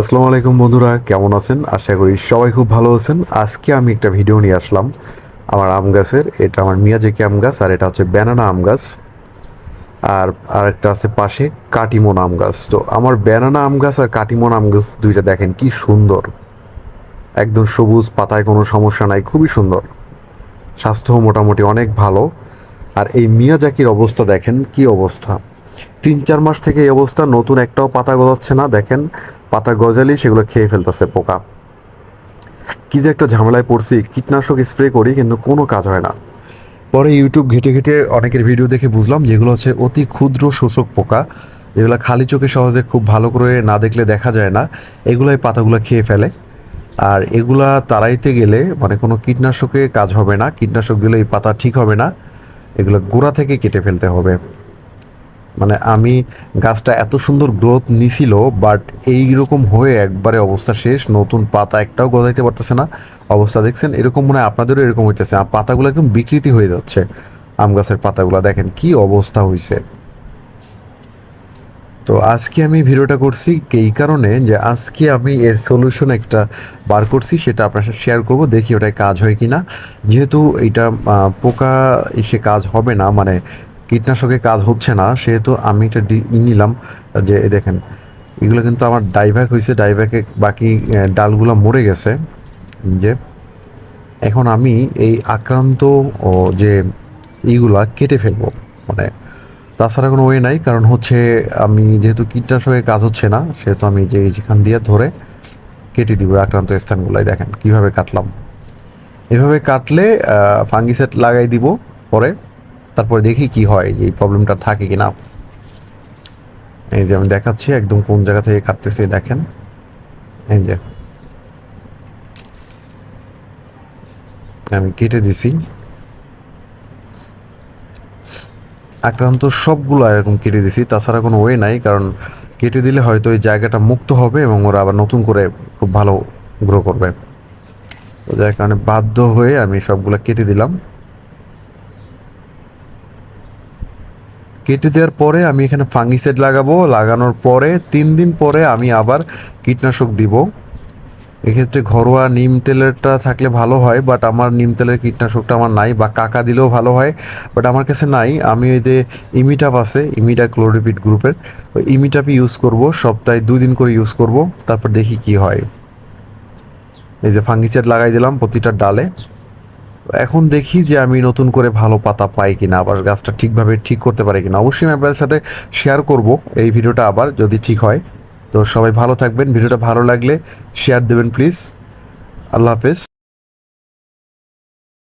আসসালামু আলাইকুম বন্ধুরা, কেমন আছেন? আশা করি সবাই খুব ভালো আছেন। আজকে আমি একটা ভিডিও নিয়ে আসলাম। আমার আম গাছের, এটা আমার মিয়াজাকি আম গাছ, আর এটা হচ্ছে ব্যানানা আম গাছ। আর আরেকটা আছে পাশে, কাটিমন আম গাছ। তো আমার ব্যানানা আম গাছ আর কাটিমন আম গাছ দুইটা দেখেন কি সুন্দর। একদম সবুজ, পাতায় কোনো সমস্যা নাই, খুবই সুন্দর। স্বাস্থ্য মোটামুটি অনেক ভালো। আর এই মিয়াজাকির অবস্থা দেখেন কি অবস্থা। তিন চার মাস থেকে এই অবস্থা, নতুন একটাও পাতা গজাচ্ছে না, দেখেন। পাতা গজালি, সেগুলো খেয়ে ফেলতেছে পোকা। কি যে একটা ঝামেলায় পড়ছি, কীটনাশক স্প্রে করি, কিন্তু কোনো কাজ হয় না। পরে ইউটিউব ঘেটে ঘেটে অনেকের ভিডিও দেখে বুঝলাম, যেগুলো হচ্ছে অতি ক্ষুদ্র শোষক পোকা, যেগুলো খালি চোখে সহজে খুব ভালো করে না দেখলে দেখা যায় না, এগুলাই পাতাগুলো খেয়ে ফেলে। আর এগুলা তাড়াইতে গেলে মানে কোনো কীটনাশকে কাজ হবে না, কীটনাশক দিলে এই পাতা ঠিক হবে না, এগুলো গোড়া থেকে কেটে ফেলতে হবে। মানে আমি গাছটা এত সুন্দর গ্রোথ নিছিল বাট এইরকম হয়ে একবারে অবস্থা শেষ। নতুন পাতা একটাও গজাইতে পারতেছে না। অবস্থা দেখছেন, এরকম মনে হয় আপনাদেরও এরকম হইতেছে। পাতাগুলো একদম বিকৃতি হয়ে যাচ্ছে। আম গাছের পাতাগুলো দেখেন কি অবস্থা হয়েছে তো আজকে আমি ভিডিওটা করছি এই কারণে যে আজকে আমি এর সলিউশন একটা বার করছি, সেটা আপনার সাথে শেয়ার করব, দেখি ওটায় কাজ হয় কি না যেহেতু এটা পোকা এসে কাজ হবে না মানে কীটনাশকে কাজ হচ্ছে না, সেহেতু আমি এটা ডি- নিলাম, যে দেখেন, এগুলো কিন্তু আমার ডাইভ্যাক হয়েছে ডাইভ্যাকে বাকি ডালগুলো মরে গেছে, যে এখন আমি এই আক্রান্ত যে এইগুলা কেটে ফেলব মানে তাছাড়া কোনো ওয়ে নাই, কারণ হচ্ছে আমি যেহেতু কীটনাশকে কাজ হচ্ছে না, সেহেতু আমি যে যেখান দিয়ে ধরে কেটে দিব আক্রান্ত স্থানগুলাই, দেখেন কীভাবে কাটলাম। এভাবে কাটলে ফাঙ্গিসাইড লাগাই দিব পরে। তারপরে দেখি কি হয়, যে এই প্রবলেমটা থাকে কি না এই যে আমি দেখাচ্ছি একদম কোন জায়গা থেকে কাটতেছি দেখেন। এই যে। আমি কেটে দিছি। আক্রান্ত সবগুলো এরকম কেটে দিছি, তাছাড়া কোনো ওয়ে নাই, কারণ কেটে দিলে হয়তো ওই জায়গাটা মুক্ত হবে এবং ওরা আবার নতুন করে খুব ভালো গ্রো করবে। তো যার কারণে বাধ্য হয়ে আমি সবগুলো কেটে দিলাম। কেটে দেওয়ার পরে আমি এখানে ফাঙ্গিসাইড লাগাবো। লাগানোর পরে তিন দিন পরে আমি আবার কীটনাশক দিব। এক্ষেত্রে ঘরোয়া নিম তেলেরটা থাকলে ভালো হয় বাট আমার নিম তেলের কীটনাশকটা আমার নাই, বা কাকা দিলেও ভালো হয় বাট আমার কাছে নাই। আমি ওই যে ইমিটাপ আছে, ইমিটা ক্লোরিপিড গ্রুপের, ওই ইমিটাপই ইউজ করব, সপ্তাহে দিন করে ইউজ করব, তারপর দেখি কি হয়। এই যে ফাঙ্গিসাইড লাগাই দিলাম প্রতিটা ডালে। এখন দেখি যে আমি নতুন করে ভালো পাতা পাই কিনা, আবার গাছটা ঠিকভাবে ঠিক করতে পারি কিনা। অবশ্যই আমি আপনাদের সাথে শেয়ার করব এই ভিডিওটা আবার যদি ঠিক হয়। তো সবাই ভালো থাকবেন, ভিডিওটা ভালো লাগলে শেয়ার দেবেন প্লিজ আল্লাহ হাফেজ।